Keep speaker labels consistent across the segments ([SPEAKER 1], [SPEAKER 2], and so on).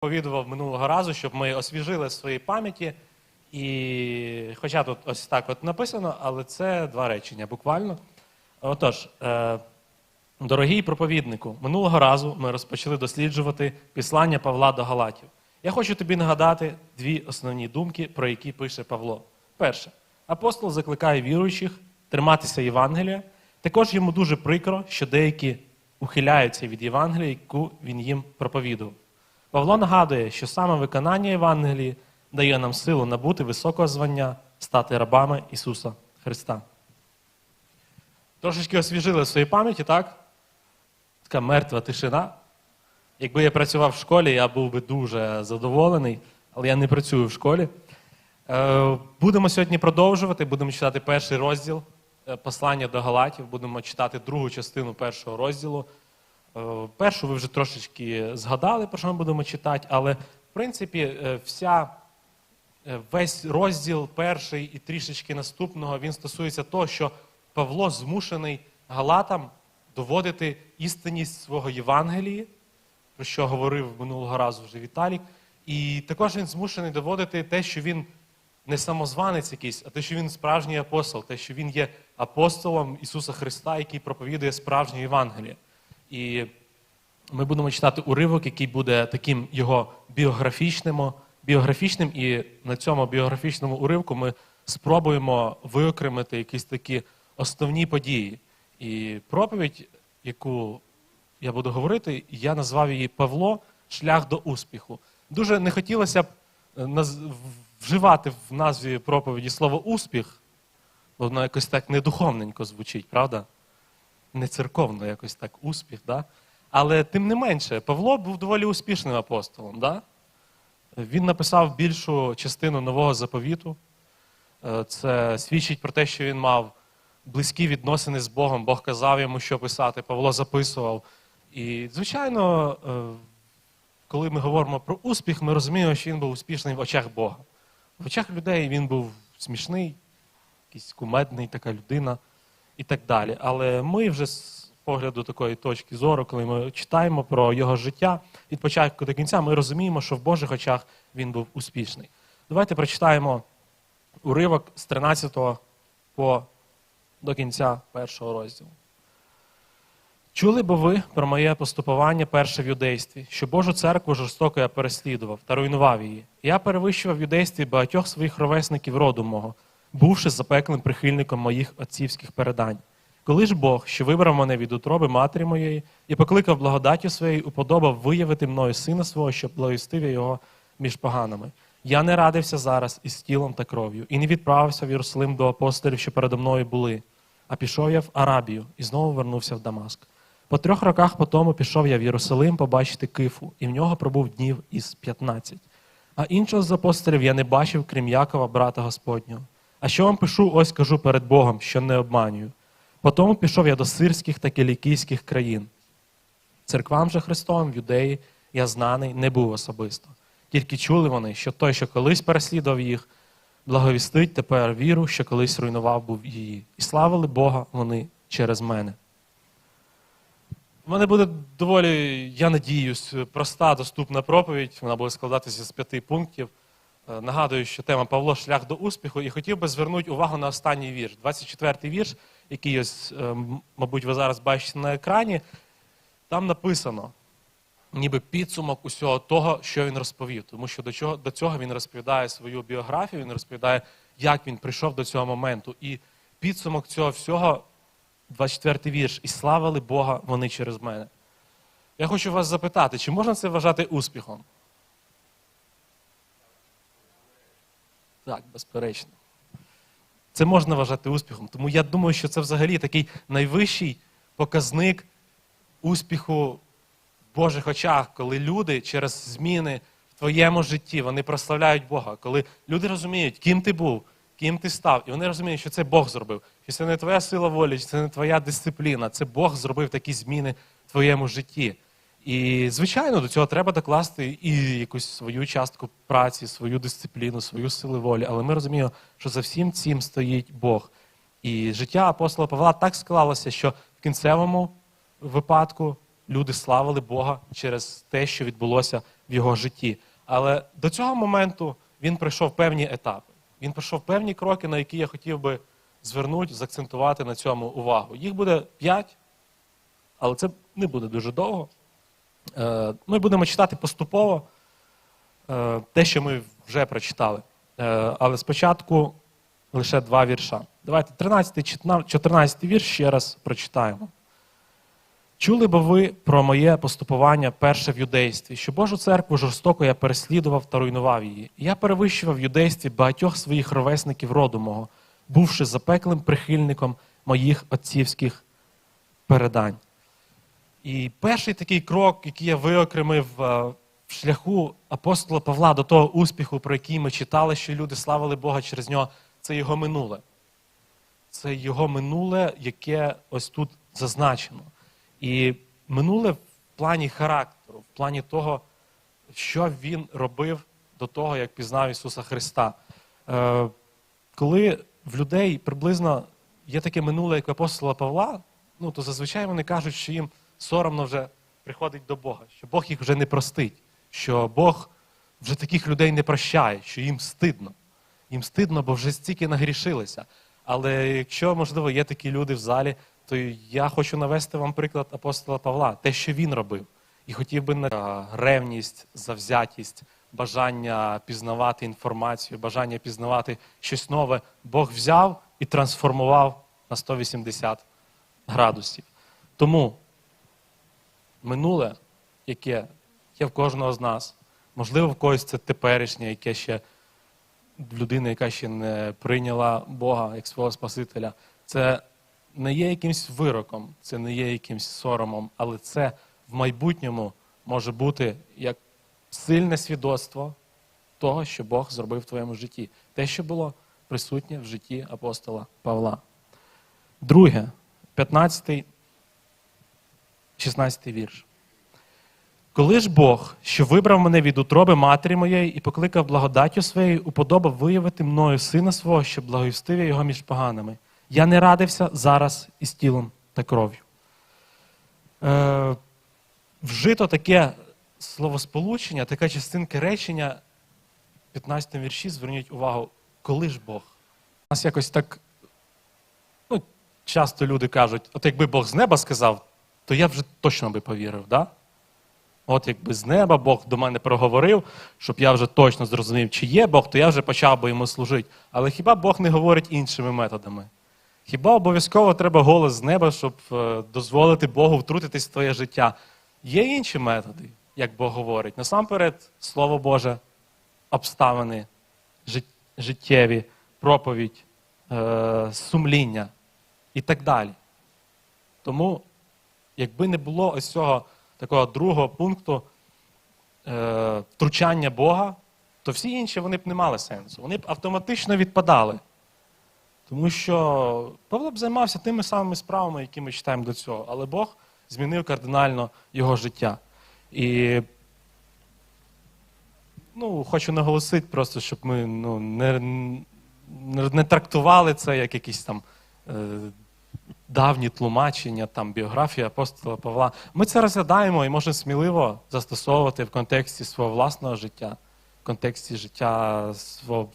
[SPEAKER 1] повідував минулого разу, щоб ми освіжили в своїй пам'яті. І хоча тут ось так от написано, але це два речення буквально. Отож, е, дорогий проповіднику, минулого разу ми розпочали досліджувати післання Павла до Галатів. Я хочу тобі нагадати дві основні думки, про які пише Павло. Перше, апостол закликає віруючих триматися Євангелія. Також йому дуже прикро, що деякі ухиляються від Євангелія, яку він їм проповідував. Павло нагадує, що саме виконання Євангелії дає нам силу набути високого звання, стати рабами Ісуса Христа. Трошечки освіжили в своїй пам'яті, так? Така мертва тишина. Якби я працював в школі, я був би дуже задоволений, але я не працюю в школі. Е, Будемо сьогодні продовжувати, будемо читати перший розділ е, послання до Галатів, будемо читати другу частину першого розділу. Е, Першу ви вже трошечки згадали, про що ми будемо читати, але в принципі е, вся, е, весь розділ перший і трішечки наступного він стосується того, що Павло змушений Галатам доводити істинність свого Євангелії, про що говорив минулого разу вже Віталік. І також він змушений доводити те, що він не самозванець якийсь, а те, що він справжній апостол, те, що він є апостолом Ісуса Христа, який проповідує справжнє Євангеліє. І ми будемо читати уривок, який буде таким його біографічним, біографічним, і на цьому біографічному уривку ми спробуємо виокремити якісь такі основні події. І проповідь, яку я буду говорити, я назвав її Павло Шлях до успіху. Дуже не хотілося б е, вживати в назві проповіді слово успіх, бо воно якось так недуховненько звучить, правда? Не церковно якось так успіх. Да? Але тим не менше, Павло був доволі успішним апостолом. Да? Він написав більшу частину нового заповіту. Е, Це свідчить про те, що він мав близькі відносини з Богом. Бог казав йому, що писати, Павло записував. І, звичайно, е, коли ми говоримо про успіх, ми розуміємо, що він був успішний в очах Бога. В очах людей він був смішний, якийсь кумедний, така людина і так далі. Але ми вже з погляду такої точки зору, коли ми читаємо про його життя від початку до кінця, ми розуміємо, що в Божих очах він був успішний. Давайте прочитаємо уривок з 13 по до кінця першого розділу. Чули бо ви про моє поступування перше в юдействі, що Божу церкву жорстоко я переслідував та руйнував її. Я перевищував в юдействі багатьох своїх ровесників роду мого, бувши запеклим прихильником моїх отцівських передань. Коли ж Бог, що вибрав мене від утроби матері моєї і покликав благодаттю своєю, уподобав виявити мною сина свого, щоб благовістив я його між поганими. Я не радився зараз із тілом та кров'ю, і не відправився в Єрусалим до апостолів, що передо мною були, а пішов я в Арабію і знову вернувся в Дамаск. По трьох роках по тому пішов я в Єрусалим побачити Кифу, і в нього пробув днів із 15. А іншого з апостолів я не бачив, крім Якова, брата Господнього. А що вам пишу, ось кажу перед Богом, що не обманюю. Потому пішов я до сирських та кілікійських країн. Церквам же Христовим юдеї я знаний не був особисто. Тільки чули вони, що той, що колись переслідував їх, благовістить тепер віру, що колись руйнував був її. І славили Бога вони через мене. У мене буде доволі, я надіюсь, проста, доступна проповідь. Вона буде складатися з п'яти пунктів. Е, Нагадую, що тема Павло шлях до успіху, і хотів би звернути увагу на останній вірш, 24-й вірш, який ось, е, мабуть, ви зараз бачите на екрані. Там написано, ніби підсумок усього того, що він розповів. Тому що до, чого, до цього він розповідає свою біографію, він розповідає, як він прийшов до цього моменту. І підсумок цього всього 24-й вірш. І славили Бога вони через мене. Я хочу вас запитати, чи можна це вважати успіхом? Так, безперечно. Це можна вважати успіхом. Тому я думаю, що це взагалі такий найвищий показник успіху в Божих очах, коли люди через зміни в твоєму житті вони прославляють Бога. Коли люди розуміють, ким ти був, ким ти став, і вони розуміють, що це Бог зробив, що це не твоя сила волі, що це не твоя дисципліна, це Бог зробив такі зміни в твоєму житті. І, звичайно, до цього треба докласти і якусь свою частку праці, свою дисципліну, свою силу волі. Але ми розуміємо, що за всім цим стоїть Бог. І життя апостола Павла так склалося, що в кінцевому випадку люди славили Бога через те, що відбулося в його житті. Але до цього моменту він пройшов певні етапи. Він пройшов певні кроки, на які я хотів би звернути, закцентувати на цьому увагу. Їх буде п'ять, але це не буде дуже довго. Е, Ми будемо читати поступово е, те, що ми вже прочитали. Е, Але спочатку лише два вірша. Давайте 13, 14 вірш ще раз прочитаємо. Чули бо ви про моє поступування перше в юдействі, що Божу церкву жорстоко я переслідував та руйнував її. Я перевищував в юдействі багатьох своїх ровесників роду мого, бувши запеклим прихильником моїх отцівських передань. І перший такий крок, який я виокремив е, в шляху апостола Павла до того успіху, про який ми читали, що люди славили Бога через нього, це його минуле. Це його минуле, яке ось тут зазначено. І минуле в плані характеру, в плані того, що він робив до того, як пізнав Ісуса Христа. Е, коли в людей приблизно є таке минуле, як апостола Павла, ну, то зазвичай вони кажуть, що їм соромно вже приходить до Бога, що Бог їх вже не простить, що Бог вже таких людей не прощає, що їм стидно. Їм стидно, бо вже стільки нагрішилися. Але якщо, можливо, є такі люди в залі, то я хочу навести вам приклад апостола Павла, те, що він робив. І хотів би на ревність, завзятість, бажання пізнавати інформацію, бажання пізнавати щось нове, Бог взяв і трансформував на 180 градусів. Тому минуле, яке є в кожного з нас, можливо, в когось це теперішнє, яке ще в людини, яка ще не прийняла Бога як свого Спасителя, це не є якимсь вироком, це не є якимсь соромом, але це в майбутньому може бути як сильне свідоцтво того, що Бог зробив в твоєму житті. Те, що було присутнє в житті апостола Павла. Друге, 15, 16 вірш. Коли ж Бог, що вибрав мене від утроби матері моєї і покликав благодаттю своєю, уподобав виявити мною сина свого, щоб благовістив я його між поганими. Я не радився зараз із тілом та кров'ю. Е, вжито таке словосполучення, така частинка речення в 15 вірші, зверніть увагу, коли ж Бог? У нас якось так ну, часто люди кажуть, от якби Бог з неба сказав, то я вже точно би повірив. Да? От якби з неба Бог до мене проговорив, щоб я вже точно зрозумів, чи є Бог, то я вже почав би йому служити. Але хіба Бог не говорить іншими методами? Хіба обов'язково треба голос з неба, щоб е, дозволити Богу втрутитись в твоє життя? Є інші методи, як Бог говорить. Насамперед, Слово Боже, обставини життєві, проповідь, е, сумління і так далі. Тому, якби не було ось цього такого другого пункту е, втручання Бога, то всі інші вони б не мали сенсу. Вони б автоматично відпадали. Тому що Павло б займався тими самими справами, які ми читаємо до цього, але Бог змінив кардинально його життя. І ну, хочу наголосити просто, щоб ми ну, не, не, трактували це як якісь там е, давні тлумачення, там, біографія апостола Павла. Ми це розглядаємо і можемо сміливо застосовувати в контексті свого власного життя, в контексті життя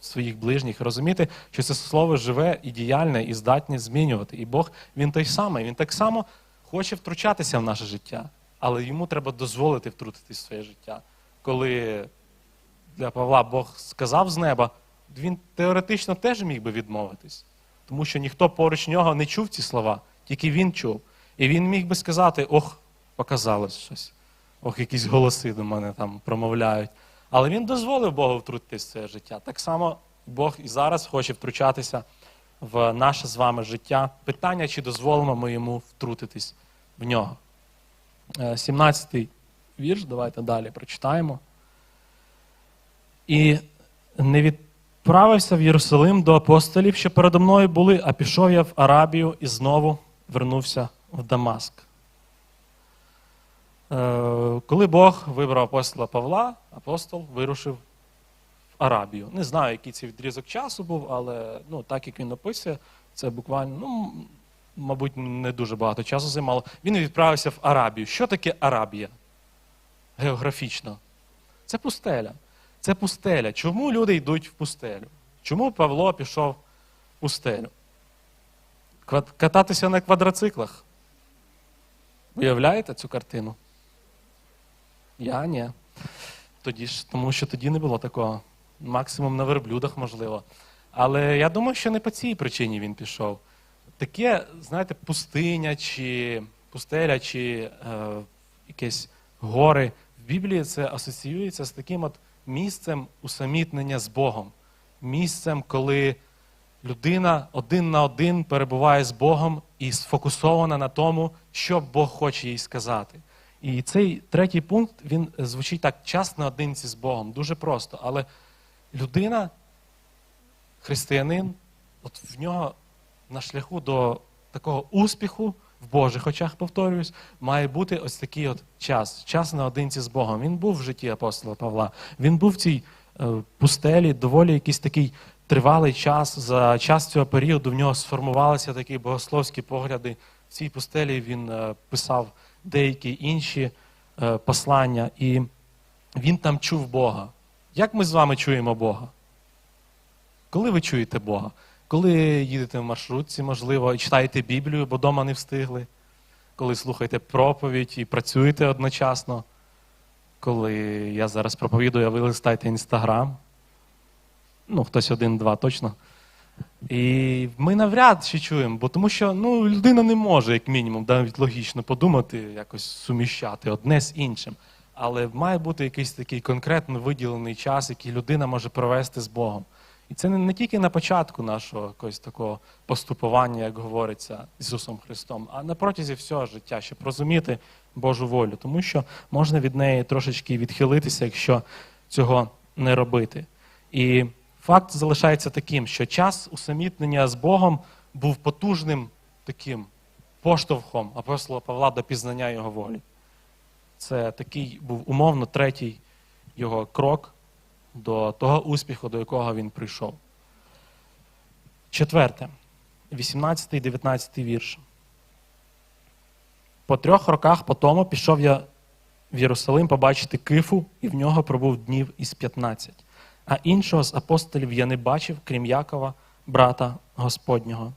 [SPEAKER 1] своїх ближніх, розуміти, що це слово живе і діяльне, і здатне змінювати. І Бог він той самий, він так само хоче втручатися в наше життя, але йому треба дозволити втрутитись в своє життя. Коли для Павла Бог сказав з неба, він теоретично теж міг би відмовитись. Тому що ніхто поруч нього не чув ці слова, тільки він чув. І він міг би сказати: ох, показалось щось, ох, якісь голоси до мене там промовляють. Але він дозволив Богу втрутитись в це життя. Так само Бог і зараз хоче втручатися в наше з вами життя. Питання, чи дозволимо ми йому втрутитись в нього. 17-й вірш, давайте далі прочитаємо. І не відправився в Єрусалим до апостолів, що передо мною були, а пішов я в Арабію і знову вернувся в Дамаск. Е, Коли Бог вибрав апостола Павла, апостол вирушив в Арабію. Не знаю, який це відрізок часу був, але ну, так як він описує, це буквально ну, мабуть, не дуже багато часу займало. Він відправився в Арабію. Що таке Арабія? Географічно. Це пустеля. Це пустеля. Чому люди йдуть в пустелю? Чому Павло пішов в пустелю? Кататися на квадроциклах. Уявляєте цю картину? Я ні. Тоді ж, тому що тоді не було такого. Максимум на верблюдах, можливо. Але я думаю, що не по цій причині він пішов. Таке, знаєте, пустиня чи пустеля, чи е, якесь гори. В Біблії це асоціюється з таким от місцем усамітнення з Богом. Місцем, коли людина один на один перебуває з Богом і сфокусована на тому, що Бог хоче їй сказати. І цей третій пункт він звучить так: час наодинці з Богом. Дуже просто. Але людина, християнин, от в нього на шляху до такого успіху в Божих очах, повторююсь, має бути ось такий от час, час наодинці з Богом. Він був в житті апостола Павла. Він був в цій е, пустелі доволі якийсь такий тривалий час. За час цього періоду в нього сформувалися такі богословські погляди. В цій пустелі він е, писав деякі інші е, послання, і він там чув Бога. Як ми з вами чуємо Бога? Коли ви чуєте Бога? Коли їдете в маршрутці, можливо, і читаєте Біблію, бо дома не встигли, коли слухаєте проповідь і працюєте одночасно, коли я зараз проповідую, а ви листаєте Інстаграм. Ну, хтось один-два точно. І ми навряд чи чуємо, бо тому що ну, людина не може, як мінімум, навіть логічно подумати, якось суміщати одне з іншим. Але має бути якийсь такий конкретно виділений час, який людина може провести з Богом. І це не, тільки на початку нашого якогось такого поступування, як говориться з Ісусом Христом, а на протязі всього життя, щоб розуміти Божу волю, тому що можна від неї трошечки відхилитися, якщо цього не робити. І факт залишається таким, що час усамітнення з Богом був потужним таким поштовхом апостола Павла до пізнання його волі. Це такий був умовно третій його крок до того успіху, до якого він прийшов. Четверте, 18 і 19 вірш. По трьох роках по тому пішов я в Єрусалим побачити кифу, і в нього пробув днів із 15. А іншого з апостолів я не бачив, крім Якова, брата Господнього.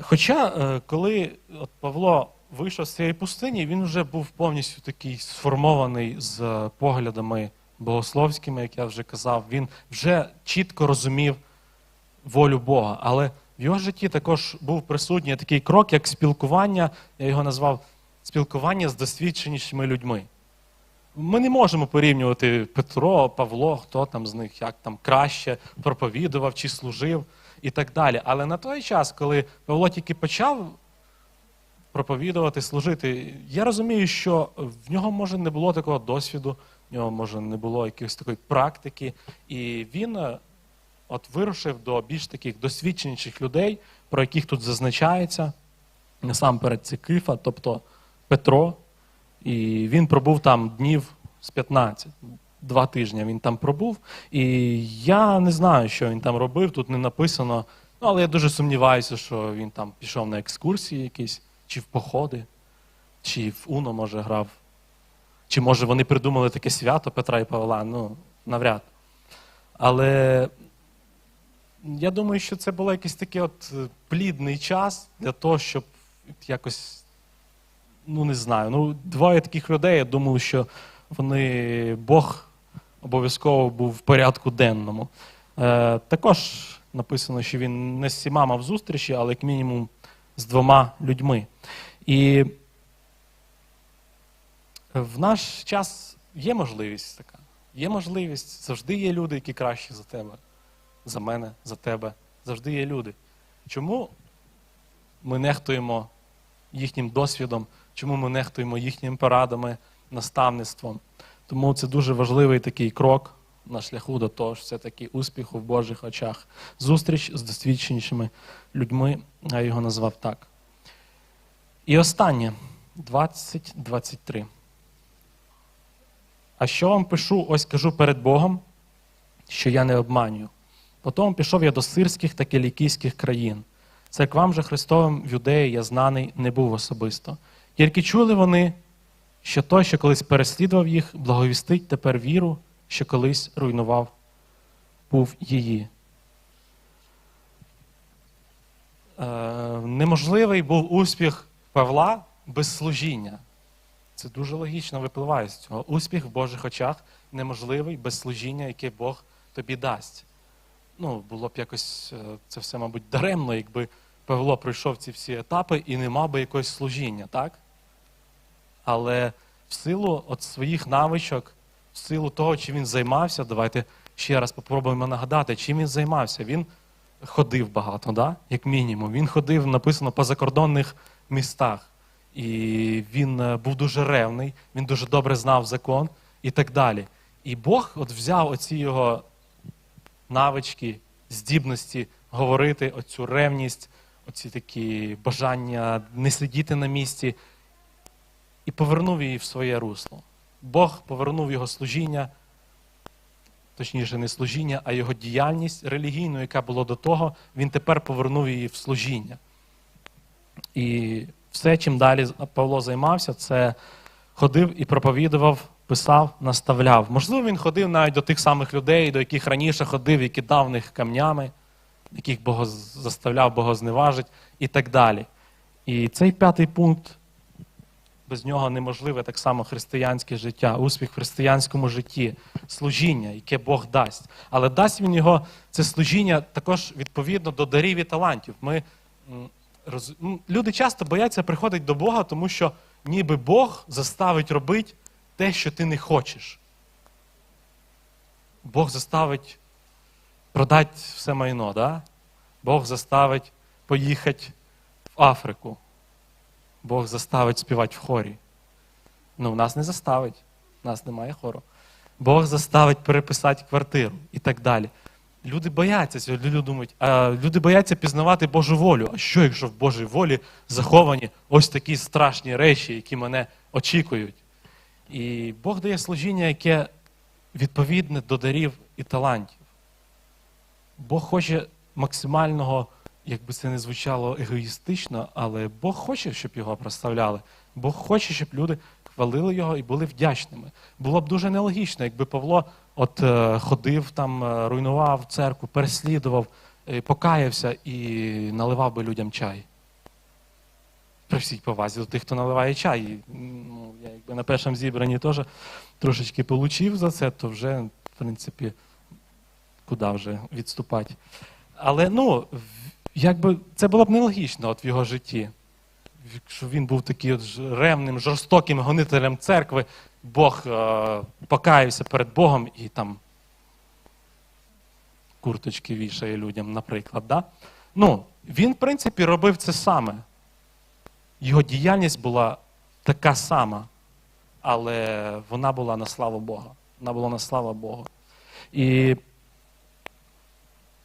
[SPEAKER 1] Хоча, е, коли от Павло вийшов з цієї пустині, він вже був повністю такий сформований з поглядами богословськими, як я вже казав, він вже чітко розумів волю Бога. Але в його житті також був присутній такий крок, як спілкування, я його назвав спілкування з досвідченішими людьми. Ми не можемо порівнювати Петро, Павло, хто там з них як там краще проповідував чи служив і так далі. Але на той час, коли Павло тільки почав проповідувати, служити, я розумію, що в нього може не було такого досвіду, в нього може не було якоїсь такої практики, і він е, от вирушив до більш таких досвідченіших людей, про яких тут зазначається насамперед це Кифа, тобто Петро. І він пробув там днів з 15, два тижні він там пробув. І я не знаю, що він там робив, тут не написано. Ну, але я дуже сумніваюся, що він там пішов на екскурсії якісь, чи в походи, чи в Уно, може, грав. Чи може вони придумали таке свято Петра і Павла? Ну, навряд. Але я думаю, що це був якийсь такий от е, плідний час для того, щоб якось, ну не знаю, ну, двоє таких людей, я думаю, що вони, Бог обов'язково був в порядку денному. Е, також написано, що він не з всіма мав зустрічі, але як мінімум з двома людьми. І в наш час є можливість така. Є можливість, завжди є люди, які кращі за тебе, за мене, за тебе. Завжди є люди. Чому ми нехтуємо їхнім досвідом, чому ми нехтуємо їхніми порадами, наставництвом? Тому це дуже важливий такий крок на шляху до того, що це такий успіх у Божих очах. Зустріч з досвідченішими людьми, я його назвав так. І останнє 20-23. А що вам пишу, ось кажу перед Богом, що я не обманюю. Потім пішов я до сирських та кілікійських країн. Церквам же Христовим в Юдеї я знаний не був особисто. Тільки чули вони, що той, що колись переслідував їх, благовістить тепер віру, що колись руйнував був її. Е, неможливий був успіх Павла без служіння. Це дуже логічно випливає з цього. Успіх в Божих очах неможливий без служіння, яке Бог тобі дасть. Ну, було б якось е, це все, мабуть, даремно, якби Павло пройшов ці всі етапи і не мав би якогось служіння, так? Але в силу от своїх навичок, в силу того, чим він займався, давайте ще раз попробуємо нагадати, чим він займався. Він ходив багато, да? як мінімум. Він ходив, написано, по закордонних містах. І він е, був дуже ревний, він дуже добре знав закон і так далі. І Бог от взяв оці його навички, здібності говорити, оцю ревність, оці такі бажання не сидіти на місці, і повернув її в своє русло. Бог повернув його служіння, точніше, не служіння, а його діяльність релігійну, яка була до того, він тепер повернув її в служіння. І все, чим далі Павло займався, це ходив і проповідував, писав, наставляв. Можливо, він ходив навіть до тих самих людей, до яких раніше ходив і кидав них камнями, яких Бог заставляв богозневажить і так далі. І цей п'ятий пункт, без нього неможливе так само християнське життя, успіх в християнському житті, служіння, яке Бог дасть. Але дасть він його, це служіння також відповідно до дарів і талантів. Ми роз... Люди часто бояться приходити до Бога, тому що ніби Бог заставить робити те, що ти не хочеш. Бог заставить продати все майно, да? Бог заставить поїхати в Африку. Бог заставить співати в хорі. Ну, в нас не заставить, в нас немає хору. Бог заставить переписати квартиру і так далі. Люди бояться люди думають, а люди бояться пізнавати Божу волю. А що, якщо в Божій волі заховані ось такі страшні речі, які мене очікують? І Бог дає служіння, яке відповідне до дарів і талантів. Бог хоче максимального, як би це не звучало егоїстично, але Бог хоче, щоб його прославляли. Бог хоче, щоб люди хвалили його і були вдячними. Було б дуже нелогічно, якби Павло от е, ходив там, е, руйнував церкву, переслідував, е, покаявся і наливав би людям чай. При всій повазі до тих, хто наливає чай. І, Ну, я якби на першому зібранні теж трошечки получив за це, то вже, в принципі, куди вже відступати. Але ну, якби це було б нелогічно от в його житті. Якщо він був от ж- жорстоким гонителем церкви, Бог е, покаявся перед Богом і там курточки вішає людям, наприклад. Да? Ну, він, в принципі, робив це саме. Його діяльність була така сама, але вона була на славу Бога. Вона була на славу Богу. І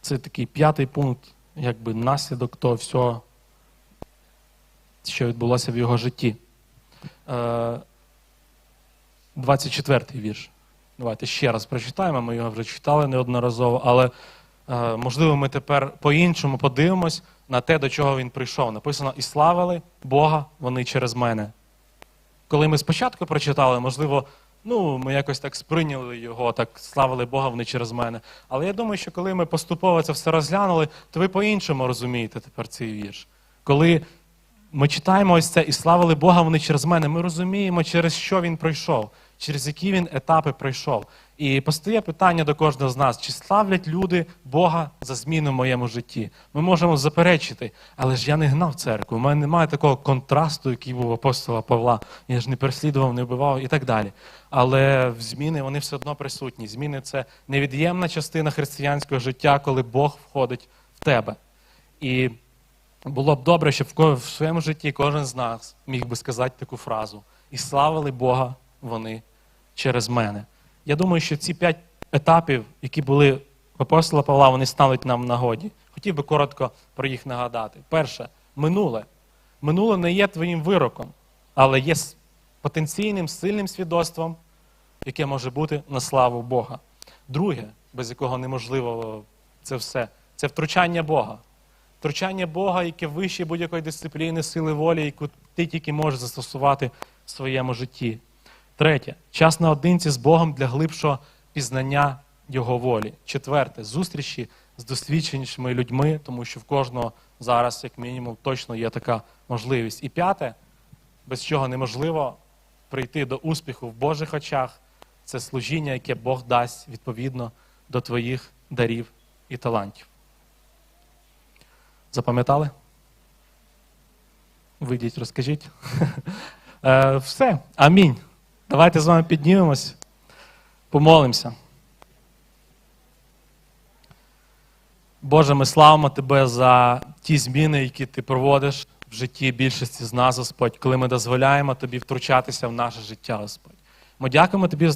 [SPEAKER 1] це такий п'ятий пункт, якби наслідок того всього, що відбулося в його житті. Е, 24-й вірш. Давайте ще раз прочитаємо, ми його вже читали неодноразово, але е, можливо ми тепер по-іншому подивимось на те, до чого він прийшов. Написано: і славили Бога вони через мене. Коли ми спочатку прочитали, можливо, ну, ми якось так сприйняли його, так славили Бога вони через мене. Але я думаю, що коли ми поступово це все розглянули, то ви по-іншому розумієте тепер цей вірш. Коли ми читаємо ось це і славили Бога вони через мене, ми розуміємо, через що він пройшов, через які він етапи пройшов. І постає питання до кожного з нас: чи славлять люди Бога за зміну в моєму житті? Ми можемо заперечити, але ж я не гнав церкву. У мене немає такого контрасту, який був апостола Павла. Я ж не переслідував, не вбивав і так далі. Але зміни вони все одно присутні. Зміни це невід'ємна частина християнського життя, коли Бог входить в тебе. І було б добре, щоб в своєму житті кожен з нас міг би сказати таку фразу: і славили Бога вони через мене. Я думаю, що ці п'ять етапів, які були в апостола Павла, вони стануть нам в нагоді. Хотів би коротко про їх нагадати. Перше, минуле. Минуле не є твоїм вироком, але є потенційним сильним свідоцтвом, яке може бути на славу Бога. Друге, без якого неможливо це все, це втручання Бога. Втручання Бога, яке вище будь-якої дисципліни, сили волі, яку ти тільки можеш застосувати в своєму житті. Третє час наодинці з Богом для глибшого пізнання Його волі. Четверте зустрічі з досвідченішими людьми, тому що в кожного зараз, як мінімум, точно є така можливість. І п'яте, без чого неможливо прийти до успіху в Божих очах, це служіння, яке Бог дасть відповідно до твоїх дарів і талантів. Запам'ятали? Вийдіть, розкажіть. Е, Все. Амінь. Давайте з вами піднімемось, помолимося. Боже, ми славимо Тебе за ті зміни, які ти проводиш в житті більшості з нас, Господь, коли ми дозволяємо Тобі втручатися в наше життя, Господь. Ми дякуємо Тобі